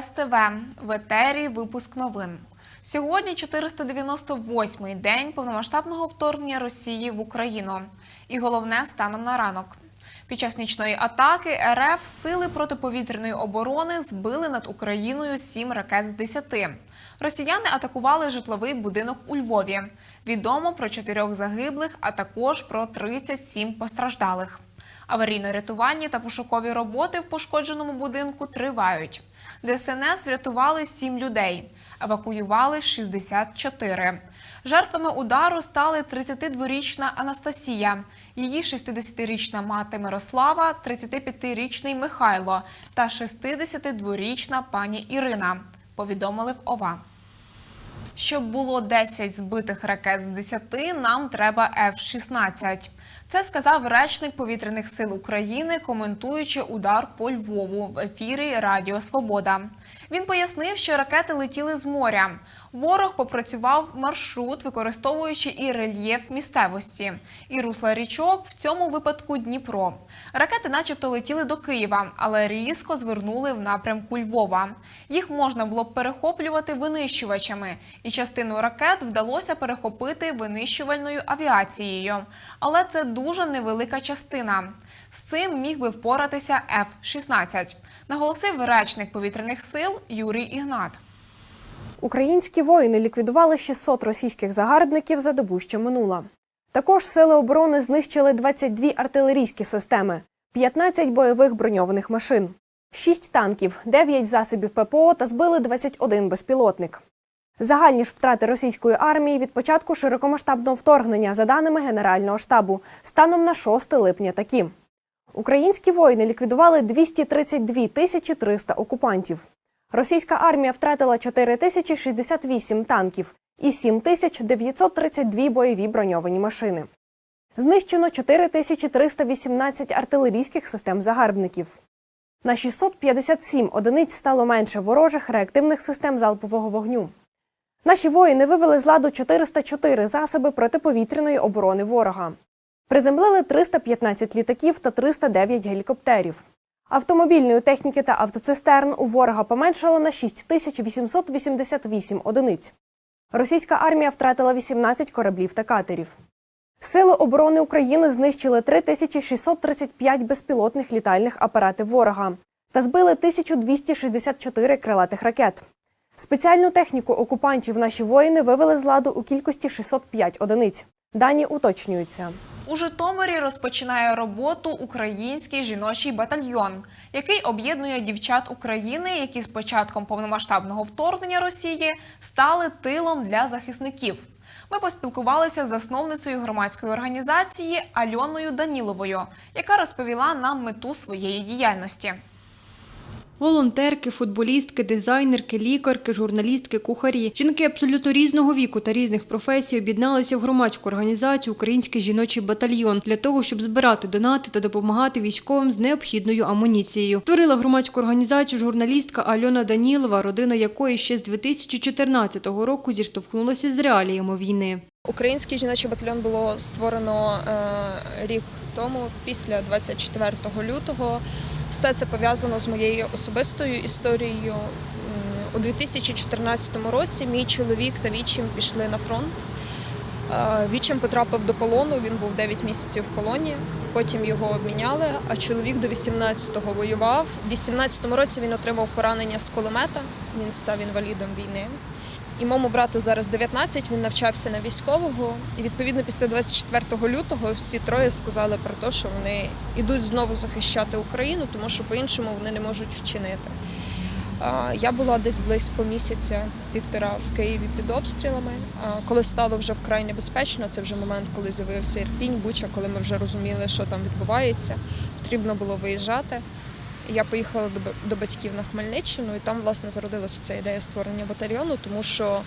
СТВ в етері випуск новин. Сьогодні 498-й день повномасштабного вторгнення Росії в Україну. І головне станом на ранок. Під час нічної атаки РФ сили протиповітряної оборони збили над Україною сім ракет з 10. Росіяни атакували житловий будинок у Львові. Відомо про чотирьох загиблих, а також про 37 постраждалих. Аварійно-рятувальні та пошукові роботи в пошкодженому будинку тривають. ДСНС врятували 7 людей, евакуювали 64. Жертвами удару стали 32-річна Анастасія, її 60-річна мати Мирослава, 35-річний Михайло та 62-річна пані Ірина. Повідомили в ОВА. Щоб було 10 збитих ракет з 10, нам треба F-16. Це сказав речник повітряних сил України, коментуючи удар по Львову в ефірі Радіо Свобода. Він пояснив, що ракети летіли з моря. Ворог попрацював маршрут, використовуючи і рельєф місцевості, і русла річок, в цьому випадку Дніпро. Ракети, начебто, летіли до Києва, але різко звернули в напрямку Львова. Їх можна було б перехоплювати винищувачами, і частину ракет вдалося перехопити винищувальною авіацією. Але це дуже невелика частина. З цим міг би впоратися F-16, наголосив речник повітряних сил Юрій Ігнат. Українські воїни ліквідували 600 російських загарбників за добу, що минула. Також сили оборони знищили 22 артилерійські системи, 15 бойових броньованих машин, 6 танків, 9 засобів ППО та збили 21 безпілотник. Загальні ж втрати російської армії від початку широкомасштабного вторгнення, за даними Генерального штабу, станом на 6 липня такі. Українські воїни ліквідували 232 тисячі 300 окупантів. Російська армія втратила 4068 танків і 7932 бойові броньовані машини. Знищено 4318 артилерійських систем загарбників. На 657 одиниць стало менше ворожих реактивних систем залпового вогню. Наші воїни вивели з ладу 404 засоби протиповітряної оборони ворога. Приземлили 315 літаків та 309 гелікоптерів. Автомобільної техніки та автоцистерн у ворога поменшало на 6888 одиниць. Російська армія втратила 18 кораблів та катерів. Сили оборони України знищили 3635 безпілотних літальних апаратів ворога та збили 1264 крилатих ракет. Спеціальну техніку окупантів наші воїни вивели з ладу у кількості 605 одиниць. Дані уточнюються. У Житомирі розпочинає роботу український жіночий батальйон, який об'єднує дівчат України, які з початком повномасштабного вторгнення Росії стали тилом для захисників. Ми поспілкувалися з засновницею громадської організації Альоною Даніловою, яка розповіла нам мету своєї діяльності. Волонтерки, футболістки, дизайнерки, лікарки, журналістки, кухарі. Жінки абсолютно різного віку та різних професій об'єдналися в громадську організацію Український жіночий батальйон для того, щоб збирати донати та допомагати військовим з необхідною амуніцією. Творила громадську організацію журналістка Альона Данілова, родина якої ще з 2014 року зіштовхнулася з реаліями війни. Український жіночий батальйон було створено е, рік тому, після 24 лютого. Все це пов'язано з моєю особистою історією. У 2014 році мій чоловік та вічим пішли на фронт. Вічим потрапив до полону, він був 9 місяців в полоні, потім його обміняли, а чоловік до 18-го воював. В 18-му році він отримав поранення з кулемета, він став інвалідом війни. І моєму брату зараз 19, він навчався на військового. І відповідно після 24 лютого всі троє сказали про те, що вони йдуть знову захищати Україну, тому що по-іншому вони не можуть вчинити. Я була десь близько місяця, півтора в Києві під обстрілами. Коли стало вже вкрай небезпечно, це вже момент, коли з'явився Ірпінь, Буча, коли ми вже розуміли, що там відбувається. Потрібно було виїжджати. Я поїхала до батьків на Хмельниччину, і там власне зародилася ця ідея створення батальйону, тому що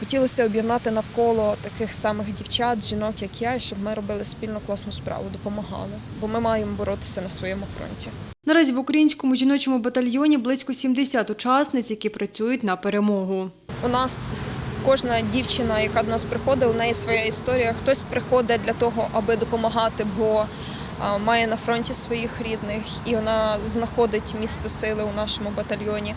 хотілося об'єднати навколо таких самих дівчат, жінок, як я, і щоб ми робили спільно класну справу, допомагали. Бо ми маємо боротися на своєму фронті. Наразі в українському жіночому батальйоні близько 70 учасниць, які працюють на перемогу. У нас кожна дівчина, яка до нас приходить, у неї своя історія. Хтось приходить для того, аби допомагати, бо має на фронті своїх рідних, і вона знаходить місце сили у нашому батальйоні.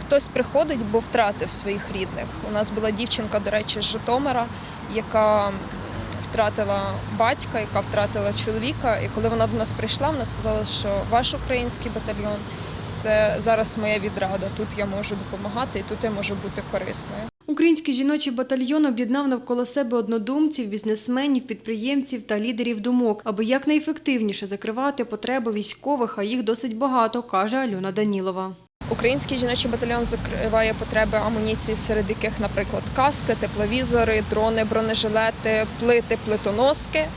Хтось приходить, бо втратив своїх рідних. У нас була дівчинка, до речі, з Житомира, яка втратила батька, яка втратила чоловіка. І коли вона до нас прийшла, вона сказала, що ваш український батальйон це зараз моя відрада. Тут я можу допомагати і тут я можу бути корисною. Український жіночий батальйон об'єднав навколо себе однодумців, бізнесменів, підприємців та лідерів думок, аби якнайефективніше закривати потреби військових, а їх досить багато, каже Альона Данілова. Український жіночий батальйон закриває потреби амуніції, серед яких, наприклад, каски, тепловізори, дрони, бронежилети, плити, плитоноски.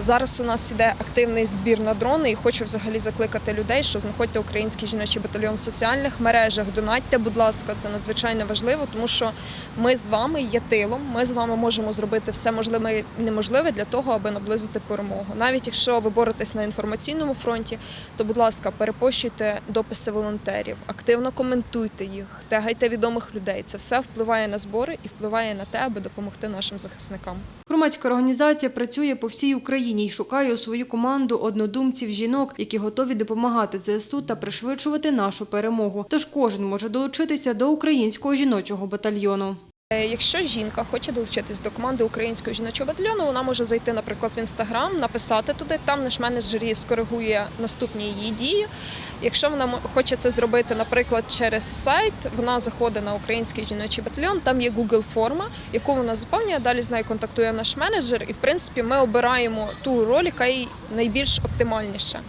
Зараз у нас іде активний збір на дрони, і хочу взагалі закликати людей, що знаходьте український жіночий батальйон в соціальних мережах. Донатьте, будь ласка, це надзвичайно важливо, тому що ми з вами є тилом. Ми з вами можемо зробити все можливе і неможливе для того, аби наблизити перемогу. Навіть якщо ви боретесь на інформаційному фронті, то, будь ласка, перепощуйте дописи волонтерів, активно коментуйте їх, тегайте відомих людей. Це все впливає на збори і впливає на те, аби допомогти нашим захисникам. Громадська організація працює по всій Україні і шукає у свою команду однодумців жінок, які готові допомагати ЗСУ та пришвидшувати нашу перемогу. Тож кожен може долучитися до українського жіночого батальйону. Е, Якщо жінка хоче долучитись до команди українського жіночого батальйону, вона може зайти, наприклад, в інстаграм, написати туди. Там наш менеджер її скоригує наступні її дії. Якщо вона хоче це зробити, наприклад, через сайт, вона заходить на український жіночий батальйон. Там є Google форма, яку вона заповнює. Далі з нею контактує наш менеджер, і в принципі ми обираємо ту роль, яка їй найбільш оптимальніша.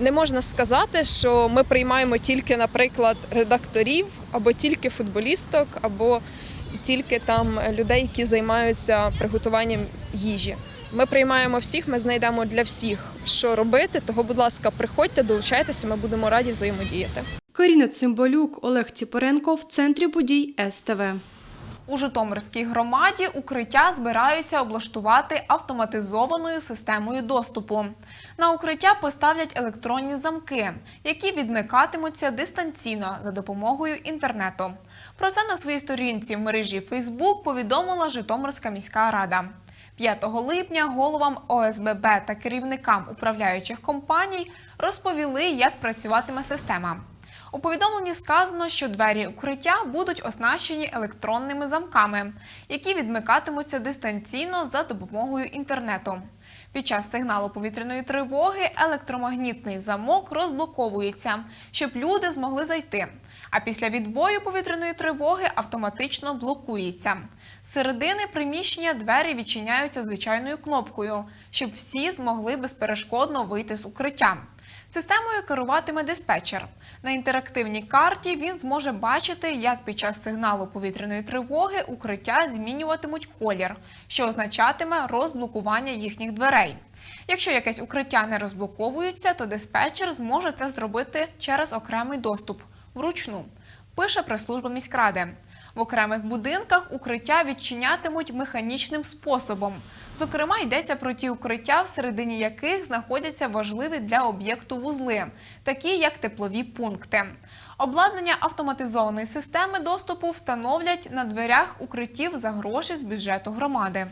Не можна сказати, що ми приймаємо тільки, наприклад, редакторів, або тільки футболісток, або тільки там людей, які займаються приготуванням їжі. Ми приймаємо всіх, ми знайдемо для всіх, що робити. Того, будь ласка, приходьте, долучайтеся, ми будемо раді взаємодіяти. Каріна Цимбалюк, Олег Ціпоренко в центрі подій СТВ. У Житомирській громаді укриття збираються облаштувати автоматизованою системою доступу. На укриття поставлять електронні замки, які відмикатимуться дистанційно за допомогою інтернету. Про це на своїй сторінці в мережі Facebook повідомила Житомирська міська рада. 5 липня головам ОСББ та керівникам управляючих компаній розповіли, як працюватиме система. У повідомленні сказано, що двері укриття будуть оснащені електронними замками, які відмикатимуться дистанційно за допомогою інтернету. Під час сигналу повітряної тривоги електромагнітний замок розблоковується, щоб люди змогли зайти. А після відбою повітряної тривоги автоматично блокується. Середини приміщення двері відчиняються звичайною кнопкою, щоб всі змогли безперешкодно вийти з укриття. Системою керуватиме диспетчер. На інтерактивній карті він зможе бачити, як під час сигналу повітряної тривоги укриття змінюватимуть колір, що означатиме розблокування їхніх дверей. Якщо якесь укриття не розблоковується, то диспетчер зможе це зробити через окремий доступ вручну. Пише прес-служба міськради. В окремих будинках укриття відчинятимуть механічним способом. Зокрема, йдеться про ті укриття, всередині яких знаходяться важливі для об'єкту вузли, такі як теплові пункти. Обладнання автоматизованої системи доступу встановлять на дверях укриттів за гроші з бюджету громади.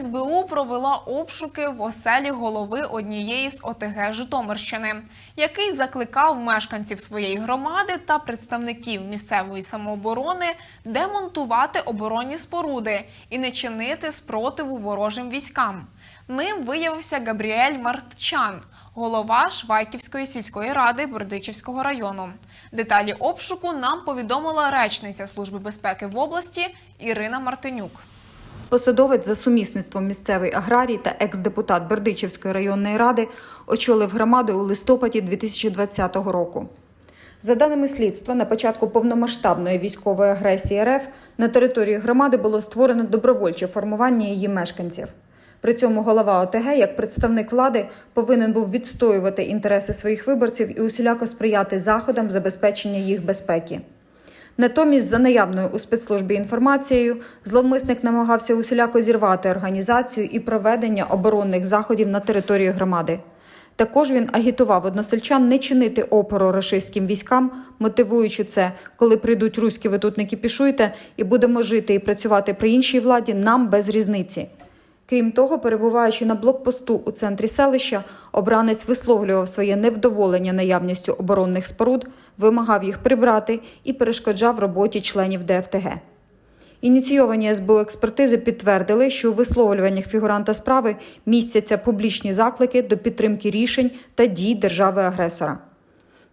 СБУ провела обшуки в оселі голови однієї з ОТГ Житомирщини, який закликав мешканців своєї громади та представників місцевої самооборони демонтувати оборонні споруди і не чинити спротиву ворожим військам. Ним виявився Габріель Мартчан, голова Швайківської сільської ради Бердичівського району. Деталі обшуку нам повідомила речниця Служби безпеки в області Ірина Мартинюк. Посадовець за сумісництвом місцевий аграрій та екс-депутат Бердичівської районної ради очолив громаду у листопаді 2020 року. За даними слідства, на початку повномасштабної військової агресії РФ на території громади було створено добровольче формування її мешканців. При цьому голова ОТГ, як представник влади, повинен був відстоювати інтереси своїх виборців і усіляко сприяти заходам забезпечення їх безпеки. Натомість, за наявною у спецслужбі інформацією, зловмисник намагався усіляко зірвати організацію і проведення оборонних заходів на території громади. Також він агітував односельчан не чинити опору рашистським військам, мотивуючи це, коли прийдуть руські, ви тут не кіпішуйте, і будемо жити і працювати при іншій владі, нам без різниці. Крім того, перебуваючи на блокпосту у центрі селища, обранець висловлював своє невдоволення наявністю оборонних споруд, вимагав їх прибрати і перешкоджав роботі членів ДФТГ. Ініційовані СБУ експертизи підтвердили, що у висловлюваннях фігуранта справи містяться публічні заклики до підтримки рішень та дій держави-агресора.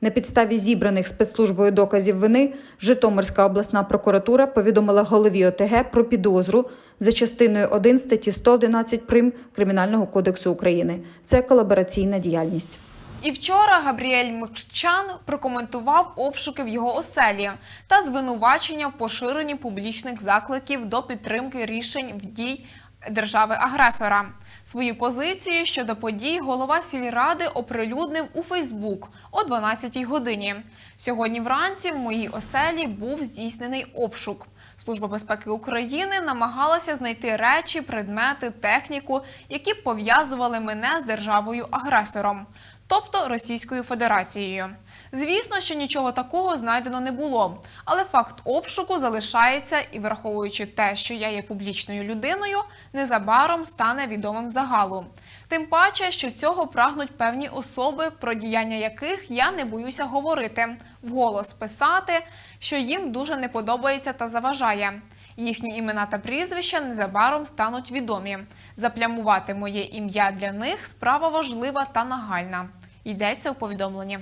На підставі зібраних спецслужбою доказів вини Житомирська обласна прокуратура повідомила голові ОТГ про підозру за частиною 1 статті 111 прим Кримінального кодексу України. Це колабораційна діяльність. І вчора Габріель Микчан прокоментував обшуки в його оселі та звинувачення в поширенні публічних закликів до підтримки рішень в дій держави-агресора. Свою позицію щодо подій голова сільради оприлюднив у Фейсбук о 12-й годині. Сьогодні вранці в моїй оселі був здійснений обшук. Служба безпеки України намагалася знайти речі, предмети, техніку, які пов'язували мене з державою-агресором, тобто Російською Федерацією. Звісно, що нічого такого знайдено не було, але факт обшуку залишається і, враховуючи те, що я є публічною людиною, незабаром стане відомим загалу. Тим паче, що цього прагнуть певні особи, про діяння яких я не боюся говорити, вголос писати, що їм дуже не подобається та заважає. Їхні імена та прізвища незабаром стануть відомі. Заплямувати моє ім'я для них справа важлива та нагальна. Йдеться у повідомленні.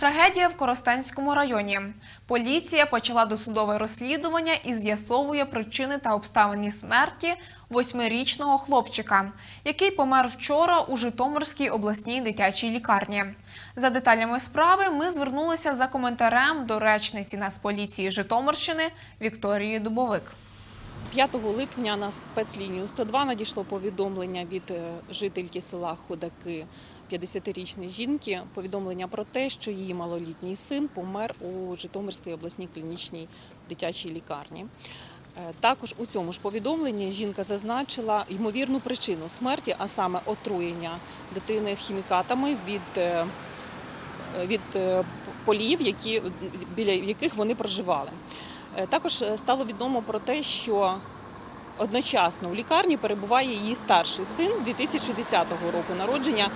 Трагедія в Коростенському районі. Поліція почала досудове розслідування і з'ясовує причини та обставини смерті восьмирічного хлопчика, який помер вчора у Житомирській обласній дитячій лікарні. За деталями справи ми звернулися за коментарем до речниці Нацполіції Житомирщини Вікторії Дубовик. 5 липня на спецлінію 102 надійшло повідомлення від е, жительки села Ходаки 50-річної жінки. Повідомлення про те, що її малолітній син помер у Житомирській обласній клінічній дитячій лікарні. Е, Також у цьому ж повідомленні жінка зазначила ймовірну причину смерті, а саме отруєння дитини хімікатами від, е, від е, полів, які, біля яких вони проживали. Також стало відомо про те, що одночасно в лікарні перебуває її старший син 2010 року народження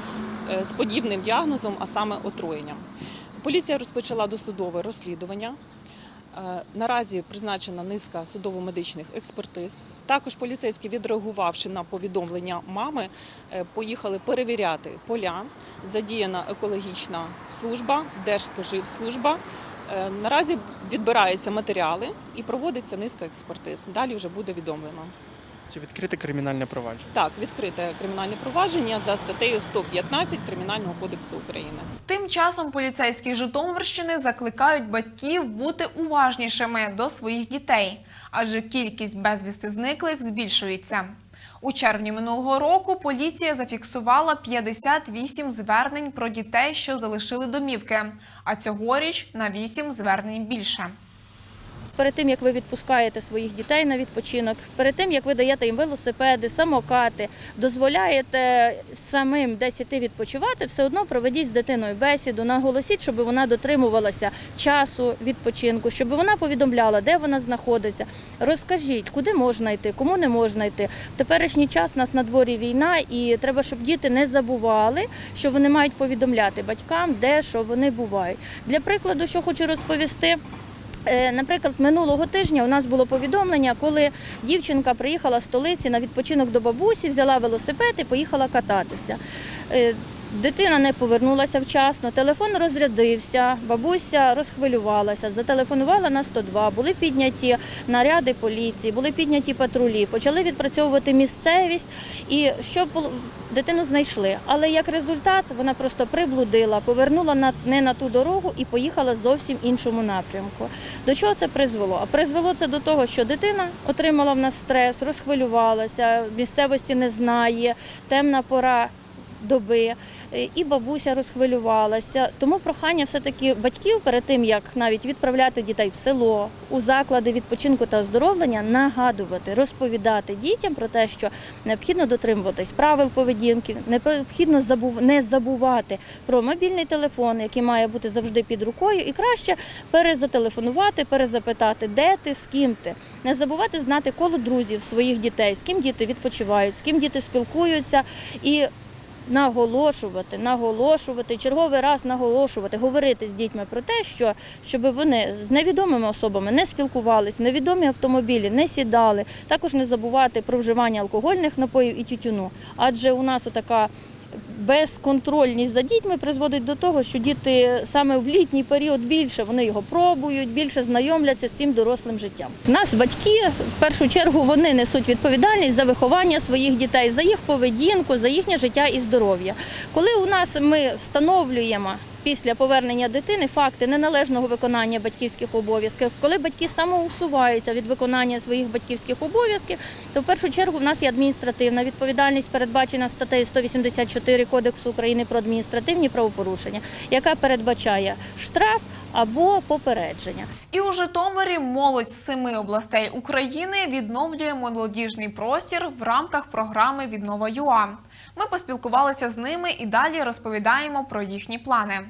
з подібним діагнозом, а саме отруєнням. Поліція розпочала досудове розслідування. Е, Наразі призначена низка судово-медичних експертиз. Також поліцейські, відреагувавши на повідомлення мами, е, поїхали перевіряти поля. Задіяна екологічна служба, Держспоживслужба. Е, Наразі відбираються матеріали і проводиться низка експертиз. Далі вже буде відомлено. Чи відкрите кримінальне провадження? Так, відкрите кримінальне провадження за статтею 115 Кримінального кодексу України. Тим часом поліцейські Житомирщини закликають батьків бути уважнішими до своїх дітей, адже кількість безвісти зниклих збільшується. У червні минулого року поліція зафіксувала 58 звернень про дітей, що залишили домівки, а цьогоріч на 8 звернень більше. Перед тим як ви відпускаєте своїх дітей на відпочинок, перед тим як ви даєте їм велосипеди, самокати, дозволяєте самим десь іти відпочивати, все одно проведіть з дитиною бесіду, наголосіть, щоб вона дотримувалася часу відпочинку, щоб вона повідомляла, де вона знаходиться. Розкажіть, куди можна йти, кому не можна йти. В теперішній час у нас на дворі війна, і треба, щоб діти не забували, що вони мають повідомляти батькам, де що вони бувають. Для прикладу, що хочу розповісти. Е, Наприклад, минулого тижня у нас було повідомлення, коли дівчинка приїхала з столиці на відпочинок до бабусі, взяла велосипед і поїхала кататися. Дитина не повернулася вчасно, телефон розрядився, бабуся розхвилювалася, зателефонувала на 102, були підняті наряди поліції, були підняті патрулі, почали відпрацьовувати місцевість і було- дитину знайшли. Але як результат вона просто приблудила, повернула на не на ту дорогу і поїхала зовсім іншому напрямку. До чого це призвело? А призвело це до того, що дитина отримала в нас стрес, розхвилювалася, місцевості не знає, темна пора. Доби, е, і бабуся розхвилювалася. Тому прохання все-таки батьків перед тим, як навіть відправляти дітей в село, у заклади відпочинку та оздоровлення, нагадувати, розповідати дітям про те, що необхідно дотримуватись правил поведінки, необхідно забув- не забувати про мобільний телефон, який має бути завжди під рукою, і краще перезателефонувати, перезапитати, де ти, з ким ти. Не забувати знати коло друзів своїх дітей, з ким діти відпочивають, з ким діти спілкуються і. Наголошувати, наголошувати, черговий раз наголошувати, говорити з дітьми про те, що щоб вони з невідомими особами не спілкувалися, невідомі автомобілі не сідали. Також не забувати про вживання алкогольних напоїв і тютюну. Адже у нас така безконтрольність за дітьми призводить до того, що діти саме в літній період більше вони його пробують, більше знайомляться з цим дорослим життям. Нас батьки в першу чергу вони несуть відповідальність за виховання своїх дітей, за їх поведінку, за їхнє життя і здоров'я. Коли у нас ми встановлюємо після повернення дитини факти неналежного виконання батьківських обов'язків, коли батьки самоусуваються від виконання своїх батьківських обов'язків, то в першу чергу в нас є адміністративна відповідальність, передбачена статтею 184 Кодексу України про адміністративні правопорушення, яка передбачає штраф або попередження. І у Житомирі молодь з семи областей України відновлює молодіжний простір в рамках програми Віднова ЮА. Ми поспілкувалися з ними і далі розповідаємо про їхні плани.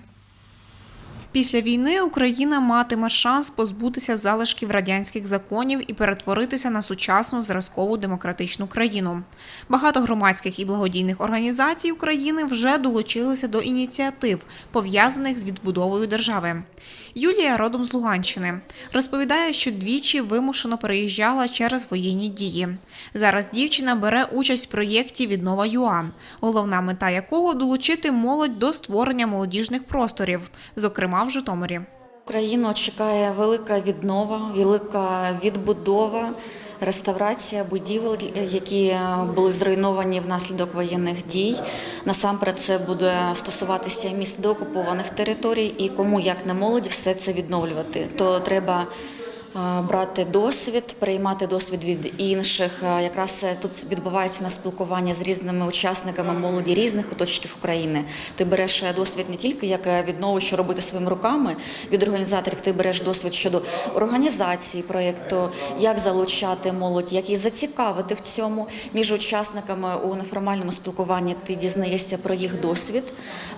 Після війни Україна матиме шанс позбутися залишків радянських законів і перетворитися на сучасну зразкову демократичну країну. Багато громадських і благодійних організацій України вже долучилися до ініціатив, пов'язаних з відбудовою держави. Юлія родом з Луганщини розповідає, що двічі вимушено переїжджала через воєнні дії. Зараз дівчина бере участь в проєкті Віднова ЮА, головна мета якого долучити молодь до створення молодіжних просторів, зокрема в Житомирі. Україну чекає велика віднова, велика відбудова, реставрація будівель, які були зруйновані внаслідок воєнних дій. Насамперед, це буде стосуватися міст деокупованих територій, і кому як не молоді все це відновлювати. То треба брати досвід, приймати досвід від інших. Е, Якраз е, тут відбувається на спілкування з різними учасниками молоді різних куточків України. Ти береш е, досвід не тільки як е, віднову, що робити своїми руками від організаторів. Ти береш досвід щодо організації проєкту, як залучати молодь, як її зацікавити в цьому між учасниками у неформальному спілкуванні. Ти дізнаєшся про їх досвід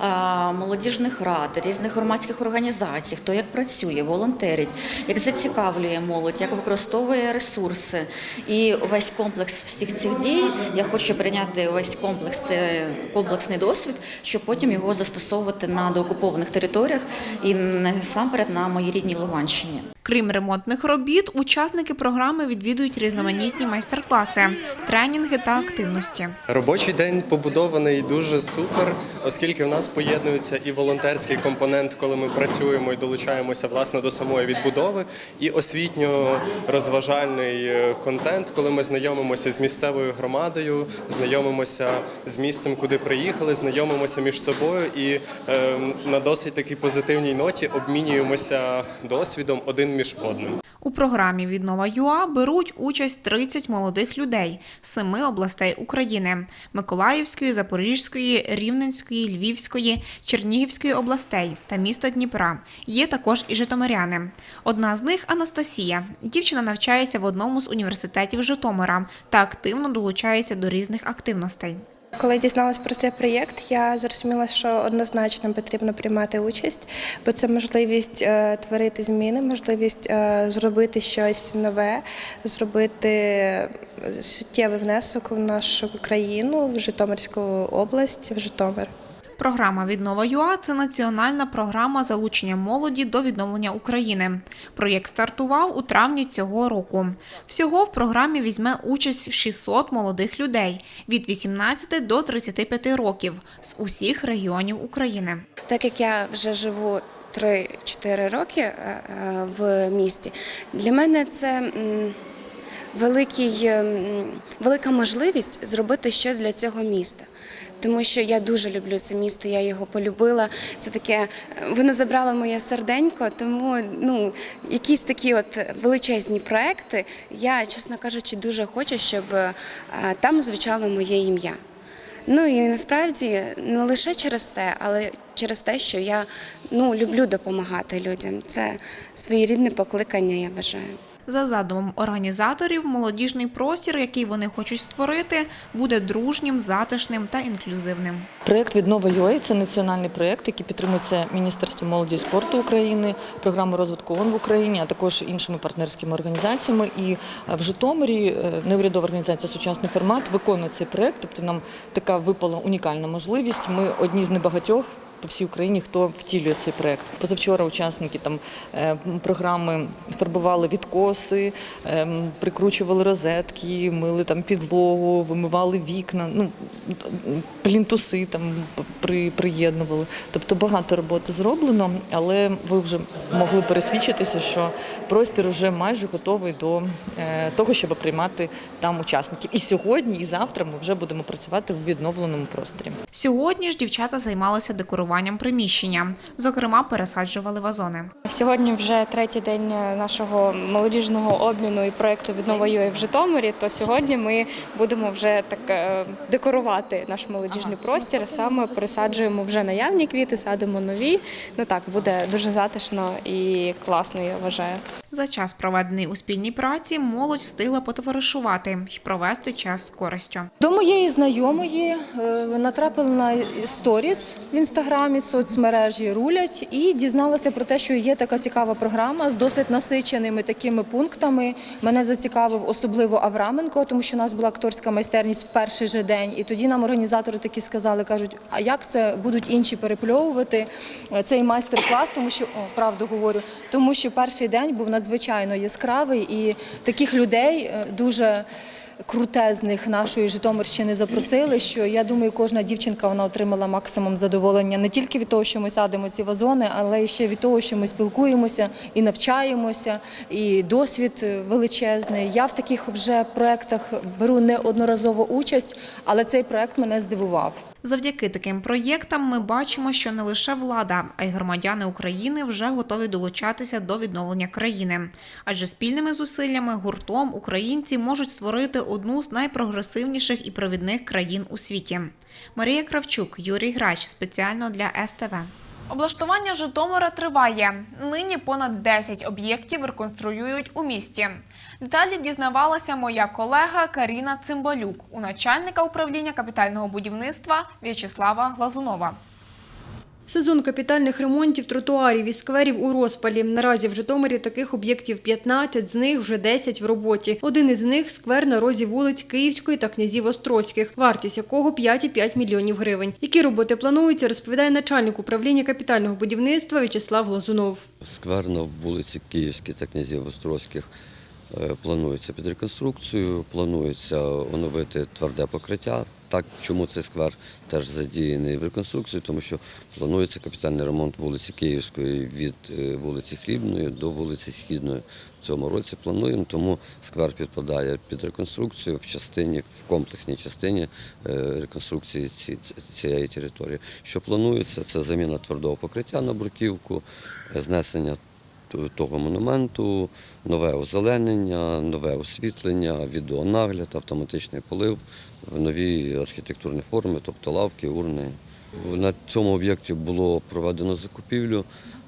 е, молодіжних рад, різних громадських організацій, хто як працює, волонтерить, як зацікавлює молодь, як використовує ресурси. І весь комплекс всіх цих дій я хочу прийняти весь комплекс, це комплексний досвід, щоб потім його застосовувати на деокупованих територіях і насамперед на моїй рідній Луганщині. Крім ремонтних робіт, учасники програми відвідують різноманітні майстер-класи, тренінги та активності. Робочий день побудований дуже супер, оскільки в нас поєднується і волонтерський компонент, коли ми працюємо і долучаємося власне до самої відбудови, і освітньо-розважальний е, контент, коли ми знайомимося з місцевою громадою, знайомимося з місцем, куди приїхали, знайомимося між собою і е, на досить такій позитивній ноті обмінюємося досвідом один між одним. У програмі Віднова ЮА беруть участь 30 молодих людей з семи областей України: Миколаївської, Запорізької, Рівненської, Львівської, Чернігівської областей та міста Дніпра. Є також і житомиряни. Одна з них Анастасія. Дівчина навчається в одному з університетів Житомира та активно долучається до різних активностей. Коли дізналась про цей проєкт, я зрозуміла, що однозначно потрібно приймати участь, бо це можливість е, творити зміни, можливість е, зробити щось нове, зробити е, суттєвий внесок в нашу країну, в Житомирську область, в Житомир. Програма Віднова ЮА це національна програма залучення молоді до відновлення України. Проєкт стартував у травні цього року. Всього в програмі візьме участь 600 молодих людей від 18 до 35 років з усіх регіонів України. Так як я вже живу 3-4 роки е, е, в місті, для мене це великий, велика можливість зробити щось для цього міста. Тому що я дуже люблю це місто, я його полюбила. Це таке, е, воно забрало моє серденько, тому ну, якісь такі от величезні проекти. Я, чесно кажучи, дуже хочу, щоб е, там звучало моє ім'я. Ну і насправді не лише через те, але через те, що я ну, люблю допомагати людям. Це своєрідне покликання, я вважаю. За задумом організаторів, молодіжний простір, який вони хочуть створити, буде дружнім, затишним та інклюзивним. Проєкт «Віднова ЮА» – це національний проєкт, який підтримується Міністерством молоді і спорту України, програмою розвитку ООН в Україні, а також іншими партнерськими організаціями. І в Житомирі е, неурядова організація Сучасний формат виконує цей проєкт. Тобто нам така випала унікальна можливість. Ми одні з небагатьох. По всій Україні хто втілює цей проект. Позавчора учасники там е, програми фарбували відкоси, е, прикручували розетки, мили там підлогу, вимивали вікна. Ну плінтуси там при, приєднували. Тобто багато роботи зроблено, але ви вже могли пересвідчитися, що простір вже майже готовий до е, того, щоб приймати там учасників. І сьогодні, і завтра ми вже будемо працювати в відновленому просторі. Сьогодні ж дівчата займалися декоруванням приміщення, зокрема, пересаджували вазони. Сьогодні вже третій день нашого молодіжного обміну і проєкту «Віднова ЮА» в Житомирі. То сьогодні ми будемо вже так е, декорувати наш молодіжний простір. Саме пересаджуємо вже наявні квіти, садимо нові. Ну так буде дуже затишно і класно, я вважаю. За час, проведений у спільній праці, молодь встигла потоваришувати і провести час з користю. До моєї знайомої е, натрапила на сторіс в інстаграмі, соцмережі рулять і дізналася про те, що є така цікава програма з досить насиченими такими пунктами. Мене зацікавив особливо Авраменко, тому що у нас була акторська майстерність в перший же день. І тоді нам організатори такі сказали, кажуть, а як це будуть інші перепльовувати е, цей майстер-клас, тому що о, правду говорю, тому що перший день був надзвичайно яскравий і таких людей е, дуже крутезних нашої Житомирщини запросили, що я думаю, кожна дівчинка вона отримала максимум задоволення не тільки від того, що ми садимо ці вазони, але ще від того, що ми спілкуємося і навчаємося, і досвід величезний. Я в таких вже проєктах беру неодноразово участь, але цей проєкт мене здивував. Завдяки таким проєктам ми бачимо, що не лише влада, а й громадяни України вже готові долучатися до відновлення країни. Адже спільними зусиллями гуртом українці можуть створити одну з найпрогресивніших і провідних країн у світі. Марія Кравчук, Юрій Грач спеціально для СТВ. Облаштування Житомира триває. Нині понад 10 об'єктів реконструюють у місті. Деталі дізнавалася моя колега Каріна Цимбалюк у начальника управління капітального будівництва В'ячеслава Глазунова. Сезон капітальних ремонтів тротуарів і скверів у розпалі. Наразі в Житомирі таких об'єктів 15, з них вже 10 в роботі. Один із них – сквер на розі вулиць Київської та князів Острозьких, вартість якого 5,5 мільйонів гривень. Які роботи плануються, розповідає начальник управління капітального будівництва В'ячеслав Глазунов. Сквер на вулиці Київській та князів Острозьких е, планується під реконструкцію, планується оновити тверде покриття. Так, чому цей сквер теж задіяний в реконструкції, тому що планується капітальний ремонт вулиці Київської від е, вулиці Хлібної до вулиці Східної. В цьому році плануємо, тому сквер підпадає під реконструкцію в частині, в комплексній частині е, реконструкції цієї території. Що планується, це заміна твердого покриття на бруківку, е, знесення того монументу, нове озеленення, нове освітлення, відеонагляд, автоматичний полив, нові архітектурні форми, тобто лавки, урни. На цьому об'єкті було проведено закупівлю,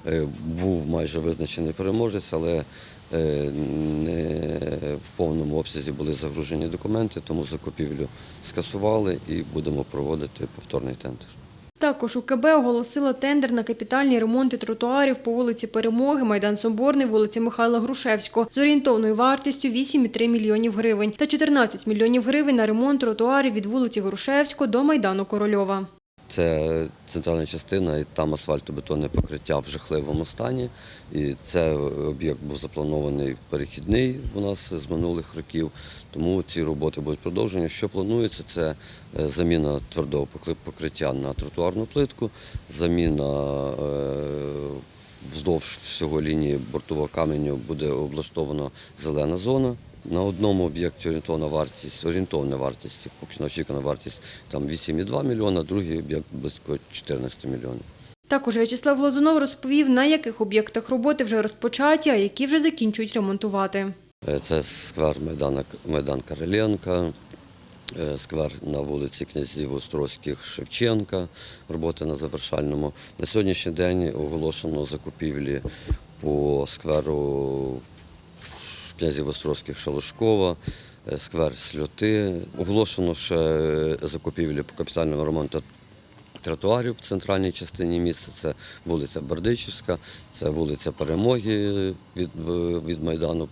е, був майже визначений переможець, але е, не в повному обсязі були загружені документи, тому закупівлю скасували і будемо проводити повторний тендер. Також УКБ оголосила тендер на капітальні ремонти тротуарів по вулиці Перемоги, Майдан Соборний, вулиці Михайла Грушевського з орієнтовною вартістю 8,3 мільйонів гривень та 14 мільйонів гривень на ремонт тротуарів від вулиці Грушевського до Майдану Корольова. Це центральна частина, і там асфальтобетонне покриття в жахливому стані. І це об'єкт був запланований перехідний у нас з минулих років, тому ці роботи будуть продовжені. Що планується, це е, заміна твердого покриття на тротуарну плитку, заміна е, вздовж всього лінії бортового каменю буде облаштована зелена зона. На одному об'єкті орієнтовна вартість, орієнтовна вартість, поки що очікувана вартість там 8,2 мільйона, другий об'єкт близько 14 мільйонів. Також В'ячеслав Лазунов розповів, на яких об'єктах роботи вже розпочаті, а які вже закінчують ремонтувати. Е, Це сквер Майдана, Майдан Короленка, е, сквер на вулиці князів Острозьких Шевченка, роботи на завершальному. На сьогоднішній день оголошено закупівлі по скверу князів Острозьких Шалушкова, е, сквер Сльоти. Оголошено ще закупівлі по капітальному ремонту тротуарів в центральній частині міста. Це вулиця Бердичівська, це вулиця Перемоги від, від Майдану.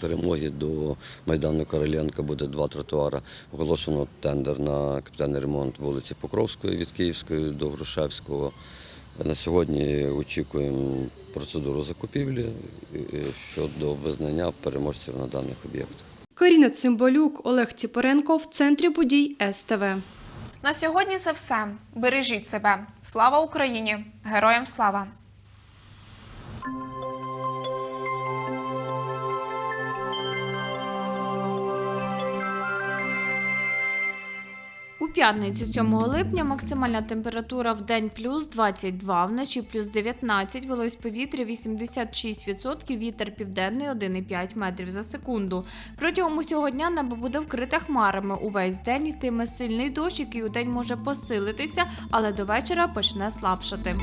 Перемоги до Майдану Короленка буде два тротуари. Оголошено тендер на капітальний ремонт вулиці Покровської від Київської до Грушевського. На сьогодні очікуємо процедуру закупівлі е, щодо визнання переможців на даних об'єктах. Каріна Цимбалюк, Олег Ціпоренко в центрі подій СТВ. На сьогодні це все. Бережіть себе. Слава Україні! Героям слава! П'ятницю 7 липня максимальна температура в день плюс 22, вночі плюс 19, вологість повітря 86%, вітер південний 1,5 метрів за секунду. Протягом усього дня небо буде вкрите хмарами. Увесь день йтиме сильний дощ, який у день може посилитися, але до вечора почне слабшати.